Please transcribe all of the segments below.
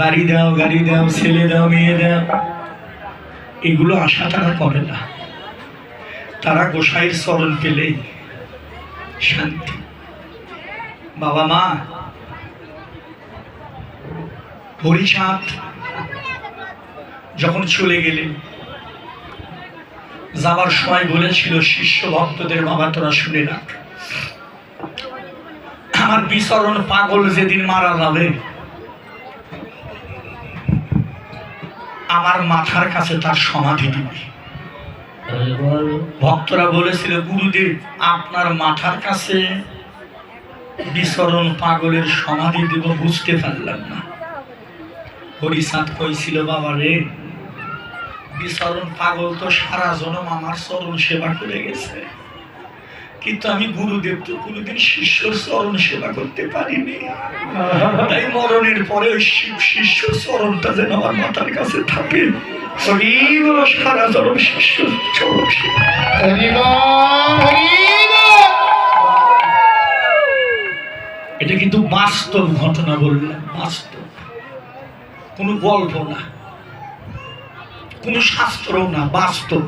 বাড়ি দাও, গাড়ি দাও, ছেলে দাও, মেয়ে দাও। এগুলো আশা তারা করে না। তারা গোসাইয়ের চরণ পেলেই শান্তি। বাবা মা, হরিচাঁদ যখন চলে গেলেন, যাবার সময় বলেছিল, শিষ্য ভক্তদের বাবা, তোরা শুনে রাখ। আমার বিচরণ পাগল যেদিন মারা যাবে আমার মাথার কাছে তার সমাধি দিবে ভক্তরা বলেছিল গুরুদেব আপনার মাথার কাছে বিচরণ পাগলের সমাধি দেব বুঝতে পারলাম না। হরিচাঁদ কইছিল বাবা রে বিচরণ পাগল তো সারা জনম আমার চরণ সেবা করে গেছে। কিন্তু আমি গুরুদেব তো কোনোদিন শিষ্যর চরণ সেবা করতে পারিনি। তাই মরণের পরে শিব শিষ্য চরণটা যেন আমার মাথার কাছে থাকে। সারা শিষ্য চরণ সেবা এটা কিন্তু বাস্তব ঘটনা বললাম বাস্তব। কোনো গল্প না। কোনো শাস্ত্র না বাস্তব।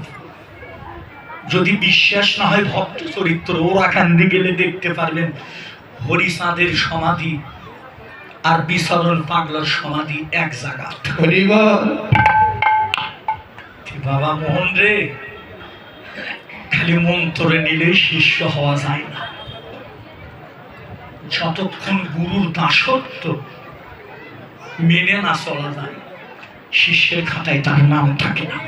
যদি বিশ্বাস না হয় ভক্ত চরিত্র ওরাকান্দি গেলে দেখতে পারবেন হরিচাঁদের সমাধি আর বিচরণ পাগলার সমাধি এক জায়গা। বাবা মোহন রে? খালি মন্ত্রে নিলে শিষ্য হওয়া যায় না। যতক্ষণ গুরুর দাসত্ব মেনে না চলা যায় শিষ্যের খাতায় তার নাম থাকে না।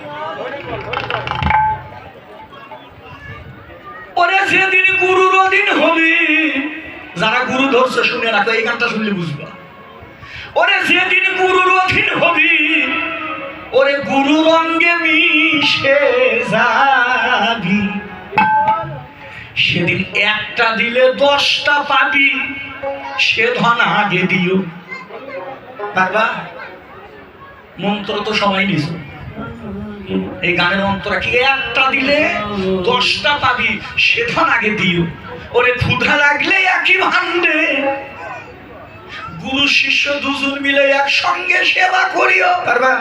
ওরে যেদিন গুরুর অধীন হবে। যারা গুরু ধরছে, শুনে রাখো, এই গানটা শুনলে বুঝবা। ওরে যেদিন গুরুর অধীন হবি। ওরে গুরু রঙ্গে মিশে যাবি। সেদিন একটা দিলে দশটা পাবি, সে ধন আগে দিও। বাবা, মন্ত্র তো সবাই নিছ। এই গানের মন্ত্র কি? একটা দিলে দশটা পাবি সে ধন আগে দিও। ওরে ক্ষুধা লাগলে একই ভান্ডে গুরু শিষ্য দুজন মিলে একসঙ্গে সেবা করিও। পারবা?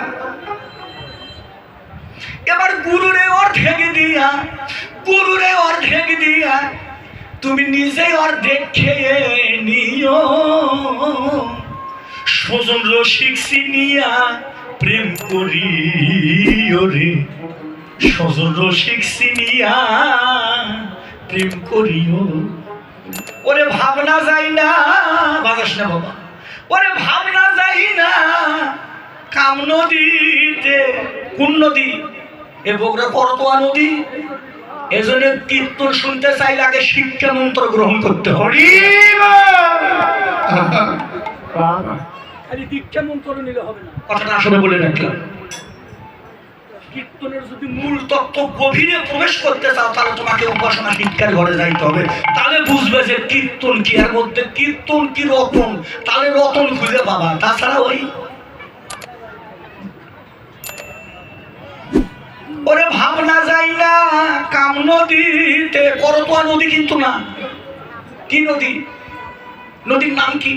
এবার গুরুরে অর্ধেক দিয়া, গুরুরে অর্ধেক দিয়া, তুমি নিজে অর্ধেক খেয়ে নিও। স্বজন রসিক সিনিয়া প্রেম করি ওরে স্বজন রসিক সিনিয়া প্রেম করিও। ওরে ভাবনা যাই না বাজাস না বাবা। ওরে ভাবনা যাই না কাম নদীতে কোন নদী? এ বগুড়া করতোয়া নদী। এজন্য কীর্তন শুনতে চাইলে আগে শিক্ষা মন্ত্র গ্রহণ করতে হবে। খালি দীক্ষা মন্ত্র নিলে হবে না। কথাটা আসলে বলে রাখলাম। কীর্তনের যদি মূল তত্ত্ব গভীরে প্রবেশ করতে চাও তাহলে তোমাকে উপাসনা শিক্ষার ঘরে যাইতে হবে। তাহলে বুঝবে যে কীর্তন কি এর মধ্যে কীর্তন কি রতন? তাহলে রতন খুঁজে পাবা। তাছাড়া ওই ওরে ভাবনা যায় না কাম নদীতে করতোয়া নদী কিন্তু না। কি নদী? নদীর নাম কি?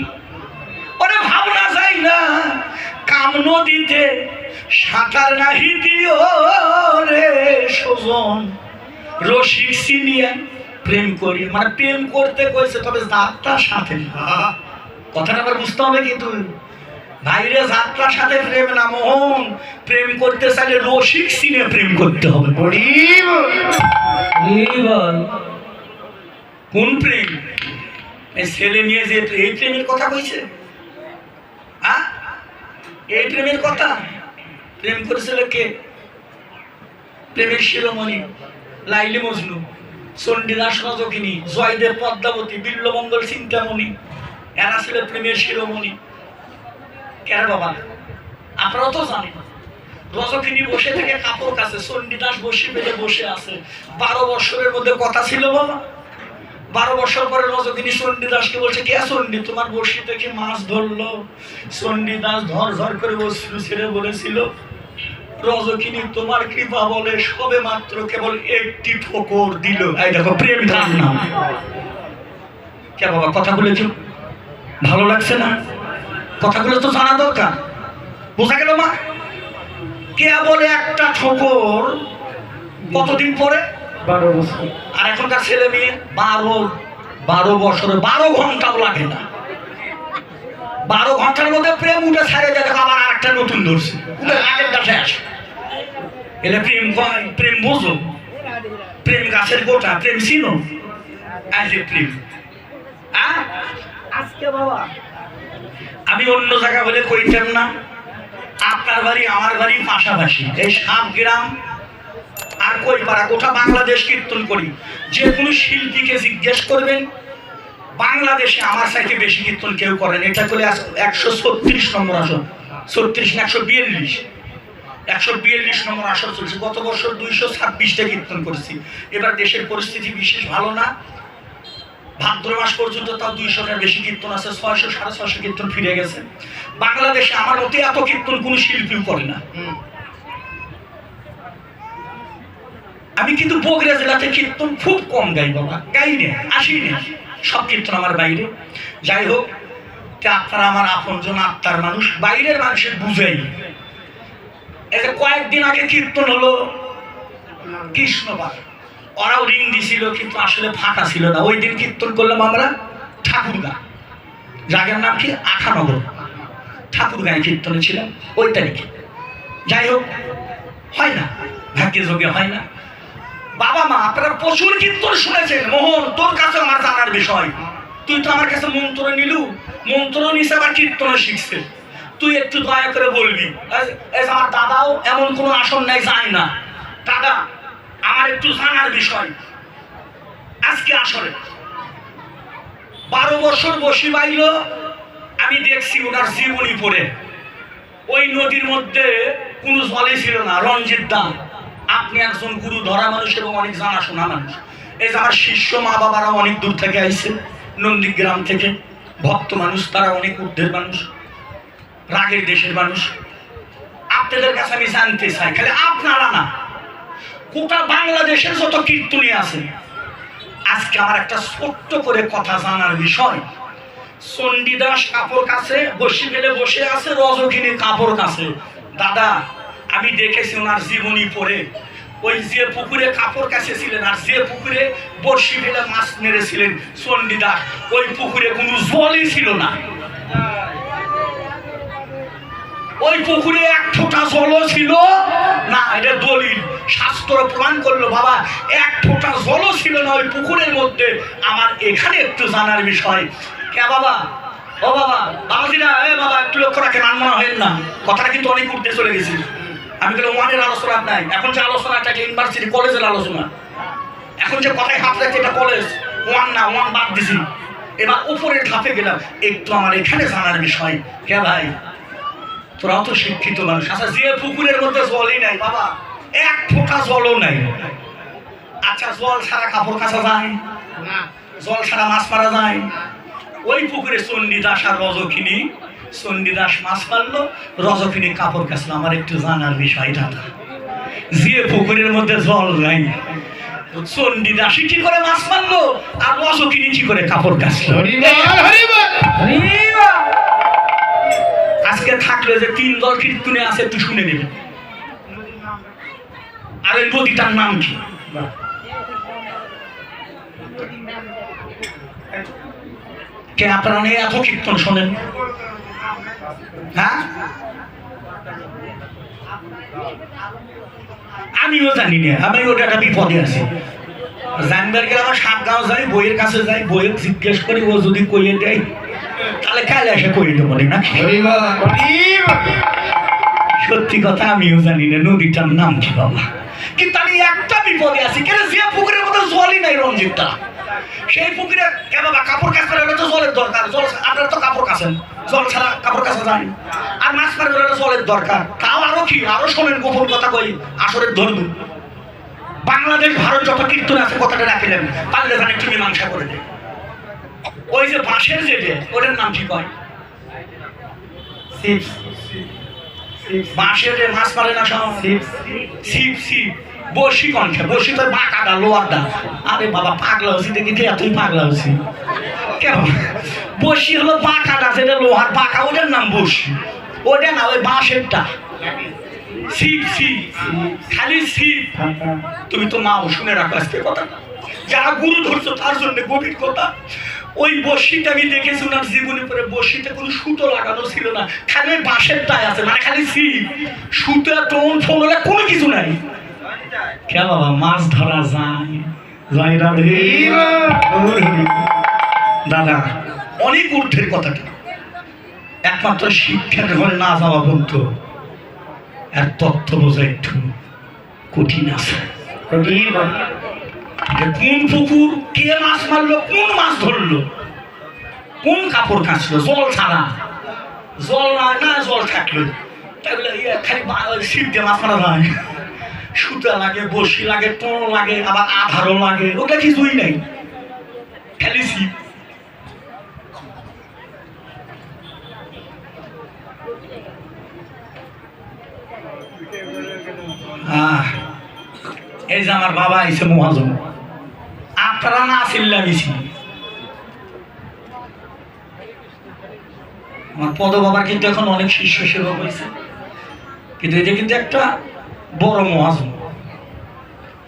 ওরে ভাবনা যাই না কাম নদীতে সাঁতার নাহি দিও রে সজন। রসিক সিনিয়া প্রেম করি। মানে প্রেম করতে কইছে তবে যাত্রার সাথে। কথাটা আবার বুঝতে হবে কিন্তু। ভাইরে যাত্রার সাথে প্রেম না মোহন। প্রেম করতে চাইলে রসিক সিনে প্রেম করতে হবে। কোন প্রেম? এই ছেলে নিয়ে যে এই প্রেমের কথা কইছে? এই প্রেমের কথা? প্রেম করেছিল কে প্রেমের শিরোমণি, লাইলি মজনু চণ্ডীদাস রজকিনী, জয়দেব পদ্মাবতী, বিল্লমঙ্গল চিন্তামণি এরা ছিল প্রেমের শিরোমণি। কেন বাবা? আপনারাও তো জানেন। রজকিনী বসে থেকে কাপড় কাছে চণ্ডীদাস বসে পেলে বসে আছে। বারো বছরের মধ্যে কথা ছিল বাবা। বারো বছর পরে রজকিনী চণ্ডীদাসকে বলছে, কে চণ্ডী? তোমার বসি থেকে মাছ ধরলো? চণ্ডীদাস ধর ধর করে অশ্রু ছেড়ে বলেছিল, রজকিনী, তোমার কৃপা বলে সবে মাত্র কেবল একটি ঠোকর দিল। এই দেখো, প্রেম তার নাম কে বাবা, কথা বলেছ? ভালো লাগছে না? কথাগুলো তো জানা দরকার। বোঝা গেল মা? কে বলে একটা ঠোকর কতদিন পরে? বারো বছর। আর এখনকার ছেলে মেয়ে বারো বারো বছরে বারো ঘন্টাও লাগে না। বারো ঘণ্টার মধ্যে প্রেম উঠে ছাড়ে আবার নতুন ধরছে। আগেরটা শেষ প্রেম কয় প্রেম বোঝো। প্রেম গাছের গোটা প্রেম চিনো। আজ প্রেম? আজকে বাবা। আমি অন্য জায়গা বলে কইতাম না। আপনার বাড়ি আমার বাড়ি পাশাপাশি। এই সাত গ্রাম আর কই পাড়া গোটা বাংলাদেশ কীর্তন করি, যে কোনো শিল্পীকে জিজ্ঞেস করবেন, বাংলাদেশে আমার সাইতে বেশি কীর্তন কেউ করেন এটা করে একশো ছত্রিশ নম্বর আসন, ছত্রিশ না একশো বিয়াল্লিশ। একশো বিয়াল্লিশ নম্বর আসর চলছে। গত বছর দুইশো ছাব্বিশটা কীর্তন করেছি। এবার দেশের পরিস্থিতি বিশেষ ভালো না। ভাদ্র মাস পর্যন্ত তাও দুইশোটার বেশি কীর্তন আছে, ছয়শো, সাড়ে ছয়শো কীর্তন ফিরে গেছে। বাংলাদেশে আমার মতে এত কীর্তন কোনো শিল্পীও করে না। আমি কিন্তু বগুড়া জেলাতে কীর্তন খুব কম গাই বাবা। গাই নে আসি নে সব কীর্তন আমার বাইরে। যাই হোক আপনারা আমার আপনজন, আত্মার মানুষ, বাইরের মানুষের বুঝাই। যে কয়েকদিন আগে কীর্তন হলো কৃষ্ণবার। ওরাও রিং দিছিল, কিন্তু আসলে ফাঁকা ছিল না। ওই দিন কীর্তন করলাম আমরা ঠাকুরগা। জায়গার নাম কি? আখানগর ঠাকুরগাঁয়ে কীর্তনে ছিলাম। ওই তারিখে। যাই হোক, হয় না। ভাগ্যে যোগে হয় না। বাবা মা, আপনারা প্রচুর কীর্তন শুনেছেন। মোহন, তোর কাছে আমার জানার বিষয়। তুই তো আমার কাছে মন্ত্র নিলু। মন্ত্র নিছে আবার কীর্তন শিখছে। তুই একটু দয়া করে বলবি আমার দাদাও এমন কোনো আসন নেই, যায় না। দাদা, আমার একটু জানার বিষয়। আজকে আসলে বারো বছর বসি বাইল, আমি দেখছি ওনার জীবনী পড়ে। ওই নদীর মধ্যে কোনো জলে ছিল না, রঞ্জিত দাম আপনি একজন গুরু, ধরা মানুষ এবং অনেক জানাশোনা মানুষ। এই যে আমার শিষ্য মা বাবারা অনেক দূর থেকে আইছে, নন্দীগ্রাম থেকে। ভক্ত মানুষ, তারা অনেক ঊর্ধ্বের মানুষ, রাগের দেশের মানুষ। আপনাদের কাছে আমি জানতে চাই, খালি আপনারা না, গোটা বাংলাদেশের যত কীর্তনী আছে, আজকে আমার একটা ছোট্ট করে কথা জানার বিষয়। চণ্ডীদাস কাপড় কাছে বসে গেলে বসে আছে রজকিনী কাপড় কাছে। দাদা আমি দেখেছি ওনার জীবনী পড়ে। ওই যে পুকুরে কাপড় কাছে ছিলেন আর যে পুকুরে বর্ষি ফেলে মাছ মেরেছিলেন চণ্ডীদাস ওই পুকুরে কোনো জলই ছিল না। ওই পুকুরে এক ফোঁটা জলও ছিল না, এটা দলিল। শাস্ত্র প্রমাণ করল, বাবা, এক ফোঁটা জলও ছিল না ওই পুকুরের মধ্যে। আমার এখানে একটু জানার বিষয়। কে বাবা? ও বাবা, বাবাজিরা, এ বাবা, একটু লক্ষ্য রাখেন, আনমনা হয় না। কথাটা কিন্তু অনেক উঠতে চলে গেছি। আমি বলি ওয়ানের আলোচনা নাই। এখন যে আলোচনা এটা ইউনিভার্সিটি কলেজের আলোচনা। এখন যে কথায় হাত রাখছে এটা কলেজ ওয়ান না ওয়ান বাদ দিছি। এবার উপরের ধাপে গেলাম। একটু আমার এখানে জানার বিষয়। কে ভাই? তোরাও তো শিক্ষিত মানুষ। আচ্ছা যে পুকুরের মধ্যে জলই নাই বাবা। এক ফোঁটা জলও নাই। আচ্ছা জল ছাড়া কাপড় কাচা যায়? জল ছাড়া মাছ মারা যায়? ওই পুকুরে চণ্ডীদাস আর রজকিনী চণ্ডীদাস মাছ মারলো রজকিনী কাপড় কাচলো। আমার একটু জানার বিষয় দাদা। যে পুকুরের মধ্যে জল নাই চণ্ডীদাসী কি করে মাছ মারলো আর রজকিনী কি করে কাপড় কাচলো? আজকে থাকলে যে তিন দল কীর্তনে আছে একটু শুনে নেবেন আর ওই নদীটার নাম কি? কে আপনারা নিয়ে এত কীর্তন শোনেন? হ্যাঁ? আমিও জানি না আমি ওটা একটা বিপদে আছি। জানবার গেলে আমার সাতগাঁও যাই বইয়ের কাছে যাই বইয়ের জিজ্ঞেস করি, ও যদি কইয়ে দেয়, তাহলে কাল এসে কইয়ে দেবো না সত্যি কথা, আমিও জানি না, নদীটার নাম কি বাবা। কিন্তু আমি একটা বিপদে আছি, কেন যে পুকুরের মধ্যে জলই নাই রঞ্জিতটা সেই পুকুরে এ বাবা কাপড় কাচতে হলে তো জলের দরকার। জল আপনারা তো কাপড় কাচেন জল ছাড়া কাপড় যায় আর মাছ হলে জলের দরকার। তাও আরও কি? আরও শোনেন গোপন কথা কই। আসরের ধরবো বাংলাদেশ ভারত যত কীর্তন আছে কথাটা রাখিলেন পারলে জানে একটু মীমাংসা করে দেয় ওই যে বাঁশের যে যে ওটার নাম কি কয়? বাঁশের যে মাছ মারে না সব? ছিপ ছিপ বসি কণ্ঠে, বসি তো বাঁকাটা লোয়ারটা আরে বাবা, পাগলা হচ্ছি দেখি যে এতই পাগলা হচ্ছি কেন? বসি হলো বাঁকাটা যেটা লোহার বাঁকা, ওটার নাম বসি। ওটা না, ওই বাঁশেরটা। শিব শিব খালি শিব তুমি তো মাও শুনে রাখো আজকে কথা। যারা গুরু ধরছো, তার জন্য গভীর কথা। ওই বর্ষিটা আমি দেখেছি, ওনার জীবনে পরে বর্ষিতে কোনো সুতো লাগানো ছিল না। খালি বাঁশের টাই আছে মানে খালি শিব সুতো টোন, ফোন কোনো কিছু নাই। কে বাবা মাছ ধরা যায়। জয় রাধে দাদা অনেক ঊর্ধ্বের কথাটা। একমাত্র শিক্ষার ঘরে না যাওয়া বলতো তথ্য বোঝা একটু কঠিন আছে। কোন পুকুর কে মাছ মারলো কোন মাছ ধরলো কোন কাপড় কাচলো জল ছাড়া। জল না না জল থাকল। তাহলে ইয়ে খালি বা- দিয়ে মাছ মারা যায়। সুতা লাগে বসি লাগে টোন লাগে আবার আধারও লাগে। ওটা কিছুই নাই। খালি ছিপ। আহ, এই যে আমার বাবা এসে মহাজন। আপনারা না আসিল্লা বেশি আমার পদ বাবার কিন্তু এখন অনেক শিষ্য সেবক হয়েছে কিন্তু এটা কিন্তু একটা বড় মহাজন।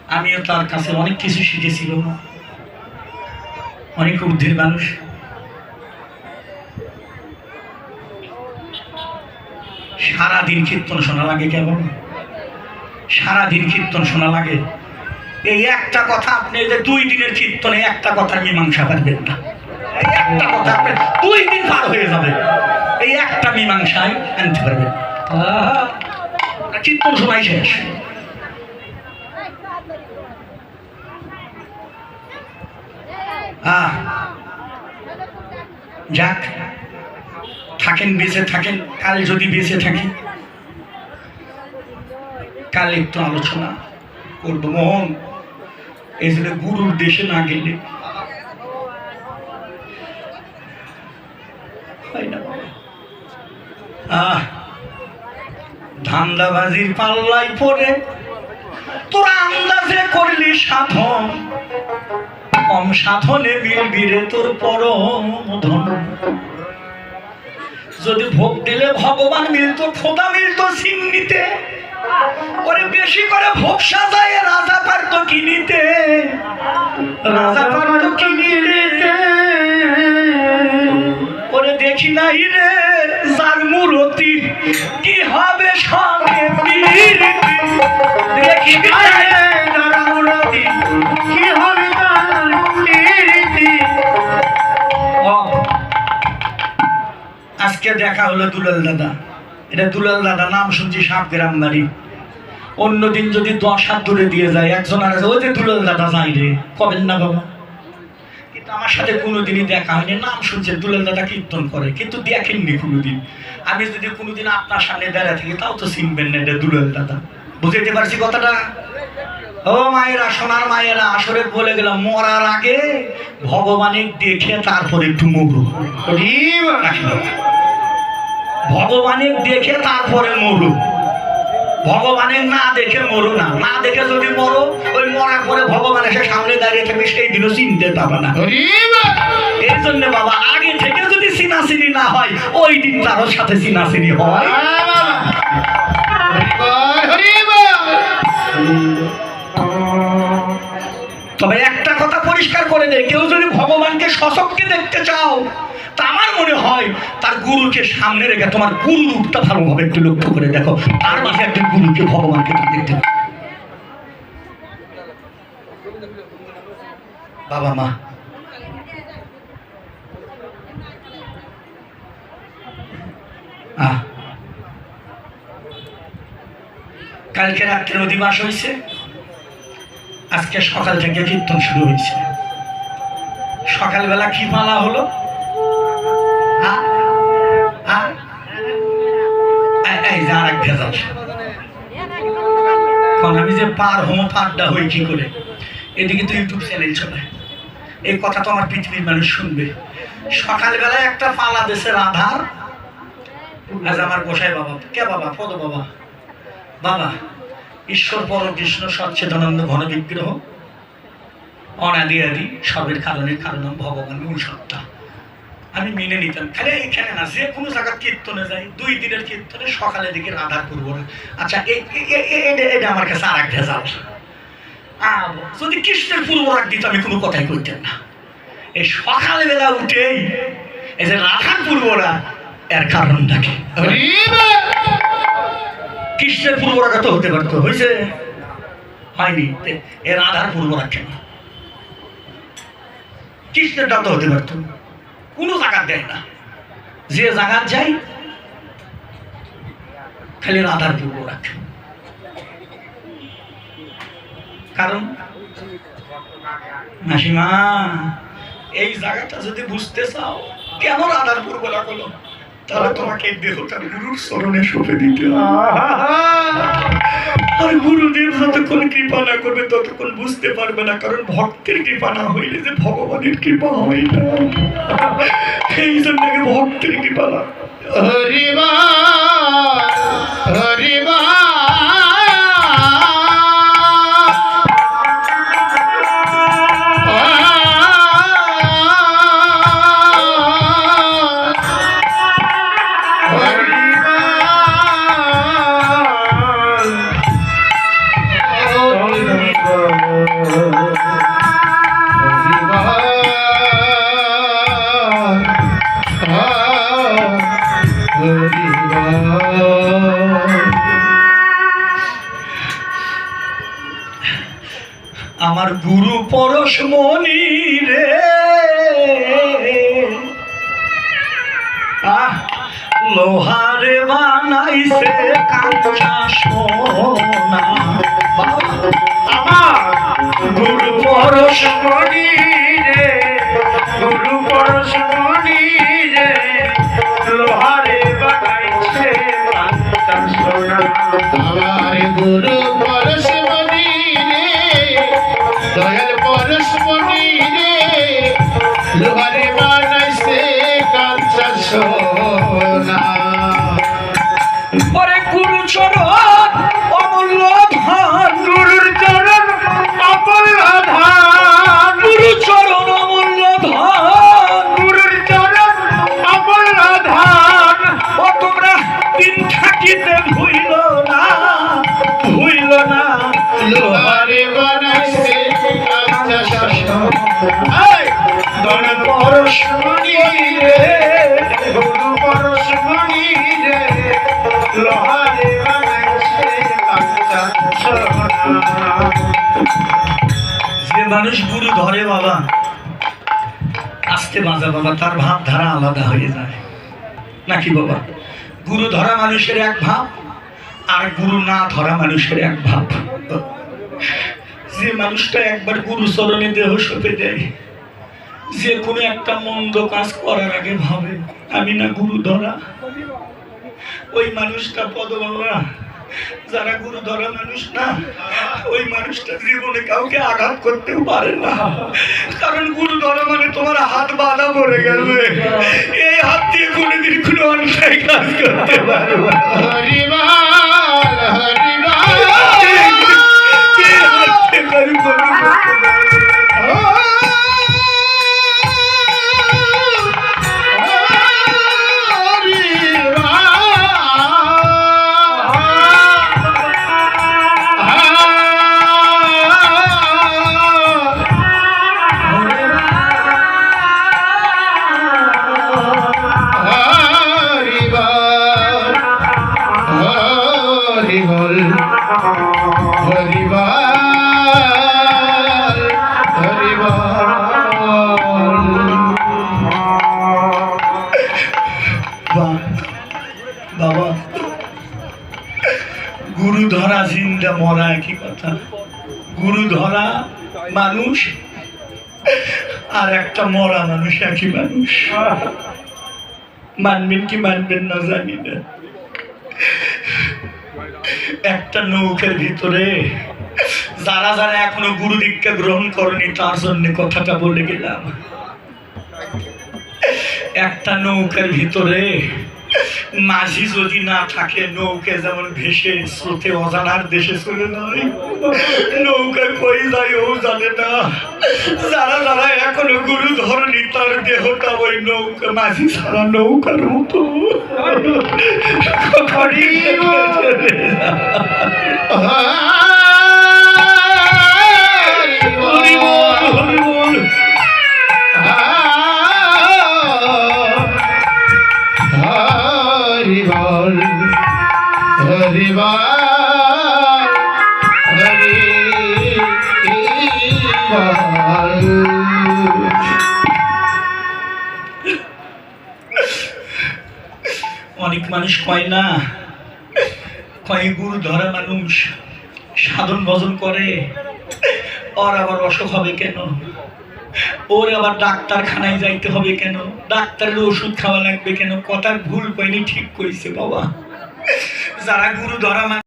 আমিও তার কাছে অনেক কিছু শিখেছিলাম অনেক ঊর্ধ্বের মানুষ। সারাদিন কীর্তন শোনা লাগে কেমন? সারাদিন কীর্তন শোনা লাগে। এই একটা কথা আপনি যে দুই দিনের কীর্তনে একটা কথার মীমাংসা পারবেন না। একটা কথা আপনি দুই দিন পার হয়ে যাবে। এই একটা মীমাংসায় আনতে পারবেন কীর্তন শোনাই শেষ। আহ যাক, থাকেন, বেঁচে থাকেন। কাল যদি বেঁচে থাকি, কাল একটু আলোচনা করব। মোহন, এই জন্য গুরুর দেশে না গেলে হয় আহ। ধান্দাবাজির পাল্লাই পড়ে। তোরা আন্দাজে করলি সাধন। কম সাধনে মিলবি রে তোর পরম ধন যদি ভোগ দিলে ভগবান মিলতো, খোদা মিলতো সিন্নিতে ওরে বেশি করে ভোগ সাজায়, রাজা পারতো কিনিতে। রাজা পারতো কিনিতে। দেখি নাই রে যার মূরতি, কি হবে সঙ্গে পীরিতি। দেখি নাই রে যার মূরতি, কি হবে। আজকে দেখা হলো দুলাল দাদা এটা দুলাল দাদা, নাম শুনছি সাপ গ্রাম বাড়ি অন্যদিন যদি দশ হাত দূরে দিয়ে যায়, একজন আর ওই যে দুলাল দাদা যাই রে, কবেন না বাবা আমার সাথে কোনোদিনই দেখা হয়নি। নাম শুনছেন দুলাল দাদা কীর্তন করে কিন্তু দেখেননি কোনোদিন। আমি যদি কোনোদিন আপনার সামনে দাঁড়িয়ে থাকি তাও তো চিনবেন না এটা দুলাল দাদা। বুঝতে পারছি কথাটা? ও মায়েরা সোনার মায়েরা আসরে বলে গেলাম মরার আগে ভগবানের দেখে তারপরে একটু মরু ভগবানের দেখে তারপরে মরু। ভগবানের না দেখে মরো না। না দেখে যদি মরো ওই মরার পরে ভগবান এসে সামনে দাঁড়িয়ে থাকবে সেই দিনও চিনতে পাবে না। এই জন্য বাবা আগে থেকে যদি চিনাচিনি না হয় ওই দিন তারও সাথে চিনাচিনি হয়। তবে একটা কথা পরিষ্কার করে দেয় কেউ যদি ভগবানকে সশক্তি দেখতে চাও তা আমার মনে হয় তার গুরুকে সামনে রেখে তোমার গুরু রূপটা ভালোভাবে একটু লক্ষ্য করে দেখো। তার মাঝে একজন গুরুকে ভগবানকে তুমি দেখতে। বাবা মা। কালকে রাত্রে অধিবাস হয়েছে। আজকে সকাল থেকে কীর্তন শুরু হয়েছে। সকালবেলা কি পালা হলো? যে পার হমো পারটা হই কি করে? এদিকে তো ইউটিউব চ্যানেল চলে। এই কথা তো আমার পৃথিবীর মানুষ শুনবে। সকালবেলায় একটা আজ আমার বাবা। কে বাবা? বাবা। বাবা, ঈশ্বর কৃষ্ণ, সচ্ছেদানন্দ, ঘন বিগ্রহ। অনাদি আদি সবের কারণের কারণ, ভগবান মূল সত্তা। আমি মেনে নিতাম। খালি এখানে না যে কোনো জায়গা কীর্তনে যাই দুই দিনের কীর্তনে সকালে দিকে পূর্ব আচ্ছা এ- এ- এ- এ- এটা- আমার কাছে আর এক ভেজাল যদি কৃষ্ণের পূর্ব রাগ দিত আমি কোনো কথাই কইতেন না। এই সকালবেলা উঠেই এই যে রাধার পূর্বরা এর কারণটা কি কৃষ্ণের পূর্ব রাগা তো হতে পারতো হয়েছে হয়নি। এ রাধার পূর্ব রাগ কেন? কৃষ্ণেরটা তো হতে পারতো। কোনো জায়গা দেয় না। যে জায়গা যাই খালি রাধার পূর্ব রাগ কারণ, মাসিমা, এই জায়গাটা যদি বুঝতে চাও কেন রাধার পূর্ব হলো তাহলে তোমাকে দেহটা গুরুর চরণে সঁপে দিতে আর গুরুদেব যতক্ষণ কৃপা না করবে, ততক্ষণ বুঝতে পারবে না, কারণ ভক্তের কৃপা না হইলে যে ভগবানের কৃপা হয় না। এই জন্য ভক্তের কৃপা না মানুষ গুরু ধরে বাবা। আস্তে বাজা বাবা, তার ভাবধারা আলাদা হয়ে যায়। নাকি বাবা? গুরু ধরা মানুষের এক ভাব, আর গুরু না ধরা মানুষের এক ভাব। যে মানুষটা একবার গুরু চরণে দেহ সঁপে দেয়, যে কোনো একটা মন্দ কাজ করার আগে ভাবে, আমি না গুরু ধরা। ওই মানুষটা পদ বাবা যারা গুরু ধরা মানুষ না ওই মানুষটা জীবনে কাউকে আঘাত করতেও পারে না। কারণ গুরু ধরা মানে তোমার হাত বাঁধা পড়ে গেছে। এই হাত দিয়ে কোনোদিন কোনো অন্যায় কাজ করতে পারবে না। হরিবাল একটা মরা মানুষ, একই মানুষ। মানবেন কি মানবেন না জানি না। একটা নৌকের ভিতরে যারা যারা এখনও গুরু দীক্ষা গ্রহণ করেনি, তার জন্য কথাটা বলে গেলাম। একটা নৌকার ভিতরে মাঝি যদি না থাকে নৌকা যেমন ভেসে স্রোতে অজানার দেশে চলে যায়। নৌকা কই যায় ও জানে না। যারা যারা এখনও গুরু ধরনি তার দেহটা ওই নৌকা মাঝি ছাড়া নৌকার মতো। হরি মানুষ কয় না, কয় গুরু ধরা মানুষ, সাধন ভজন করে, ওর আবার অসুখ হবে কেন? ওর আবার ডাক্তারখানায় যাইতে হবে কেন? ডাক্তারের ওষুধ খাওয়া লাগবে কেন? কথার ভুল পাইনি ঠিক করেছে বাবা। যারা গুরু ধরা